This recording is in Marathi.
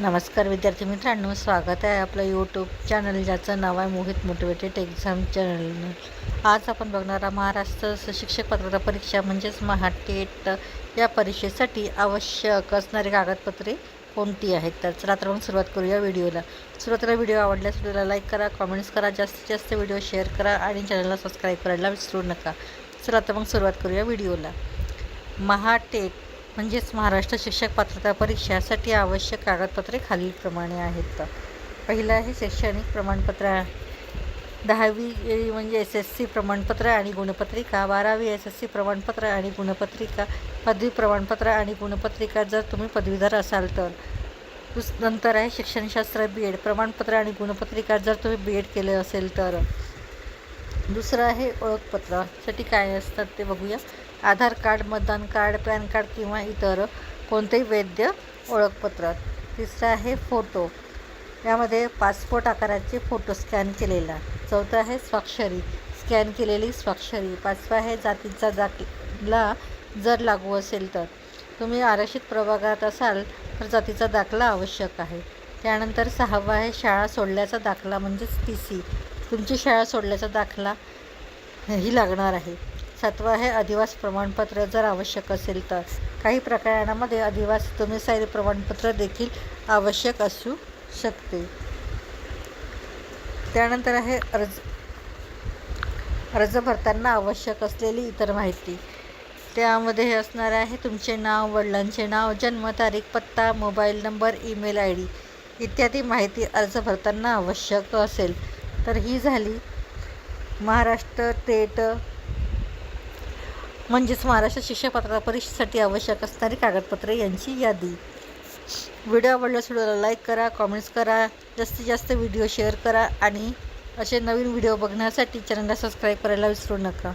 नमस्कार विद्यार्थी मित्रांनो स्वागत आहे आपलं यूट्यूब चॅनल ज्याचं नाव आहे मोहित मोटिवेटेड एक्झाम चॅनल आज आपण बघणार आहोत महाराष्ट्र शिक्षक पात्रता परीक्षा म्हणजेच महाटेट. या परीक्षेसाठी आवश्यक असणारी कागदपत्रे कोणती आहेत? तर चला तर मग सुरुवात करूया व्हिडिओला. सुरुवातीला व्हिडिओ आवडल्यास व्हिडिओला लाईक करा कॉमेंट्स करा जास्तीत जास्त व्हिडिओ शेअर करा आणि चॅनलला सबस्क्राईब करायला विसरू नका. चला तर मग सुरुवात करूया व्हिडिओला. महाटेट. म्हणजेच महाराष्ट्र शिक्षक पात्रता परीक्षासाठी आवश्यक कागदपत्रे खालीलप्रमाणे आहेत. पहिलं आहे शैक्षणिक प्रमाणपत्र. दहावी म्हणजे एस एस सी प्रमाणपत्र आणि गुणपत्रिका. बारावी एस एस सी प्रमाणपत्र आणि गुणपत्रिका. पदवी प्रमाणपत्र आणि गुणपत्रिका जर तुम्ही पदवीधर असाल तर. दुस नंतर आहे शिक्षणशास्त्र बी एड प्रमाणपत्र आणि गुणपत्रिका जर तुम्ही बी एड केले असेल तर. दुसरं आहे ओळखपत्रासाठी काय असतात ते बघूया. आधार कार्ड मतदान कार्ड पॅन कार्ड किंवा इतर कोणतेही वैद्य ओळखपत्र. तिसरं आहे फोटो. यामध्ये पासपोर्ट आकाराचे फोटो स्कॅन केलेला. चौथं आहे स्वाक्षरी. स्कॅन केलेली स्वाक्षरी. पाचवं आहे जातीचा दाखला जर लागू असेल तर. तुम्ही आरक्षित प्रभागात असाल तर जातीचा दाखला आवश्यक आहे. त्यानंतर सहावा आहे शाळा सोडल्याचा दाखला म्हणजेच टी सी तुमची शाळा सोडल्याचा दाखला ही लागणार आहे. सातवा आहे अधिवास प्रमाणपत्र जर आवश्यक असेल तर. काही प्रकरणामध्ये अधिवास डोमेसाईल प्रमाणपत्र देखील आवश्यक असू शकते. त्यानंतर आहे अर्ज अर्ज भरताना आवश्यक असलेली इतर माहिती. त्यामध्ये हे असणार आहे तुमचे नाव वडिलांचे नाव जन्मतारीख पत्ता mobile number email I D इत्यादी माहिती अर्ज भरताना आवश्यक असेल. तर ही झाली महाराष्ट्र टेट म्हणजेच महाराष्ट्र शिक्षक पात्रता परीक्षेसाठी आवश्यक असणारी कागदपत्रे यांची यादी. व्हिडिओ आवडल्यास व्हिडिओला लाईक करा कॉमेंट्स करा जास्तीत जास्त व्हिडिओ शेअर करा आणि असे नवीन व्हिडिओ बघण्यासाठी चॅनलला सबस्क्राईब करायला विसरू नका.